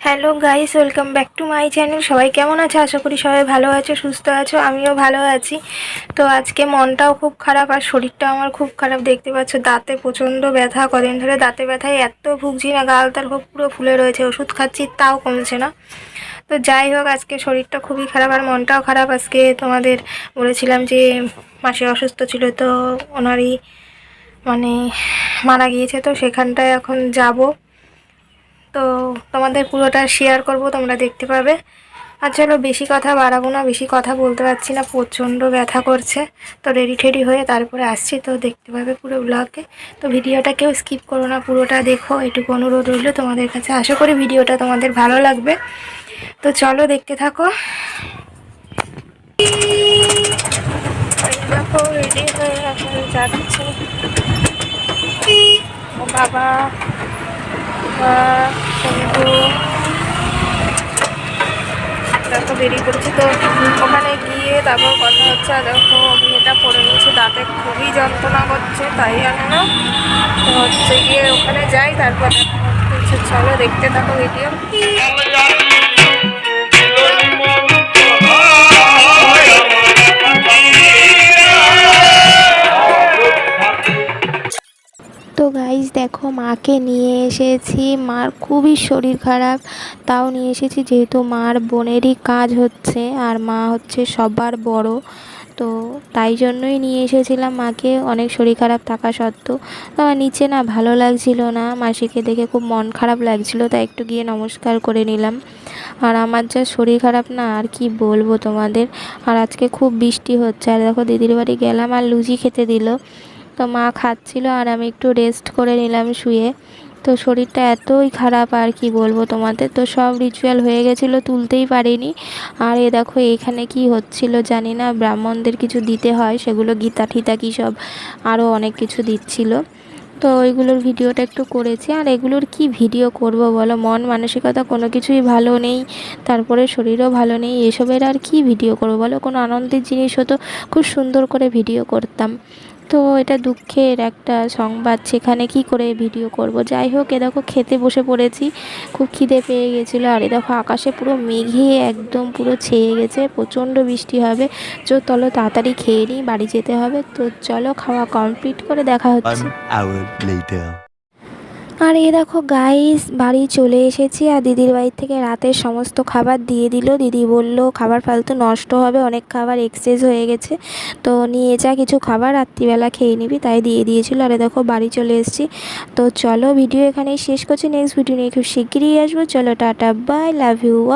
Hello guys welcome back to my channel সবাই কেমন আছে? আশা করি সবাই ভালো আছো, সুস্থ আছো, আমিও ভালো আছি। তো আজকে মনটাও খুব খারাপ আর শরীরটাও আমার খুব খারাপ। দেখতে পাচ্ছ, দাঁতে প্রচণ্ড ব্যথা। কদিন ধরে দাঁতে ব্যথায় এত ভুগছি, না গাল তার খুব পুরো ফুলে রয়েছে, ওষুধ খাচ্ছি, তাও কমছে না। তো যাই হোক, আজকে শরীরটা খুবই খারাপ আর মনটাও খারাপ। আজকে তোমাদের বলেছিলাম যে মাসে অসুস্থ ছিল, তো ওনারই মানে মারা গিয়েছে, তো সেখানটায় এখন যাব। তো তোমাদের পুরোটা শেয়ার করব, তোমরা দেখতে পাবে। আর চলো, বেশি কথা বাড়াবো না, বেশি কথা বলতে পারছি না, প্রচণ্ড ব্যথা করছে। তো রেডি ঠেডি হয়ে তারপরে আসছি, তো দেখতে পাবে পুরো ব্লগে তো ভিডিওটা কেউ স্কিপ করো না, পুরোটা দেখো, এটুকু অনুরোধ রইল তোমাদের কাছে। আশা করি ভিডিওটা তোমাদের ভালো লাগবে। তো চলো, দেখতে থাকো। দেখো যাচ্ছি। বাবা। সন্ধু দেখো বেরিয়ে পড়েছি তো ওখানে গিয়ে তারপর কথা হচ্ছে, আর দেখো এটা পড়ে নিয়েছি দাঁতে খুবই যন্ত্রণা করছে, তাই জানে না? তো হচ্ছে গিয়ে ওখানে যাই, তারপর দেখো চলো দেখতে থাকো ভিডিও গাইজ দেখো মাকে নিয়ে এসেছি। মার খুবই শরীর খারাপ, তাও নিয়ে এসেছি যেহেতু মার বোনেরই কাজ হচ্ছে আর মা হচ্ছে সবার বড়। তো তাই জন্যই নিয়ে এসেছিলাম মাকে, অনেক শরীর খারাপ থাকা সত্ত্বেও। আমার নিচে না ভালো লাগছিল না, মাসিকে দেখে খুব মন খারাপ লাগছিল, তাই একটু গিয়ে নমস্কার করে নিলাম। আর আমার যা শরীর খারাপ না, আর কি বলব তোমাদের? আর আজকে খুব বৃষ্টি হচ্ছে। আর দেখো দিদির বাড়ি গেলাম আর লুচি খেতে দিল। তো মা খাচ্ছিল আর আমি একটু রেস্ট করে নিলাম শুয়ে। তো শরীরটা এতই খারাপ আর কি বলব তোমাদের? তো সব রিচুয়াল হয়ে গেছিল, তুলতেই পারিনি। আর এ দেখো, এখানে কি হচ্ছিল জানি না, ব্রাহ্মণদের কিছু দিতে হয়, সেগুলো গীতা ঠিতা কী সব আরও অনেক কিছু দিচ্ছিল। তো ওইগুলোর ভিডিওটা একটু করেছি। আর এগুলোর কি ভিডিও করব বলো? মন মানসিকতা কোনো কিছুই ভালো নেই, তারপরে শরীরও ভালো নেই, এসবের আর কি ভিডিও করব বলো? কোনো আনন্দের জিনিস হতো খুব সুন্দর করে ভিডিও করতাম। তো এটা দুঃখের একটা সংবাদ, সেখানে কি করে ভিডিও করব? যাই হোক, এ দেখো খেতে বসে পড়েছি, খুব খিদে পেয়ে গেছিল। আর এ দেখো আকাশে পুরো মেঘে একদম পুরো ছেয়ে গেছে, প্রচণ্ড বৃষ্টি হবে। চো, চলো তাড়াতাড়ি খেয়ে নিই, বাড়ি যেতে হবে। তো চলো খাওয়া কমপ্লিট করে দেখা হচ্ছে. আর এ দেখো গাইস বাড়ি চলে এসেছি আর দিদির বাড়ি থেকে রাতের সমস্ত খাবার দিয়ে দিল। দিদি বলল, খাবার ফালতু নষ্ট হবে, অনেক খাবার এক্সচেঞ্জ হয়ে গেছে। তো নিয়ে যা কিছু খাবার, রাত্রিবেলা খেয়ে নিবি। তাই দিয়ে দিয়েছিল। আর দেখো, বাড়ি চলে এসেছি। তো চলো ভিডিও এখানেই শেষ করছি। নেক্সট ভিডিও নিয়ে খুব শিগগিরই আসব। চলো, টাটা বাই লাভ ইউ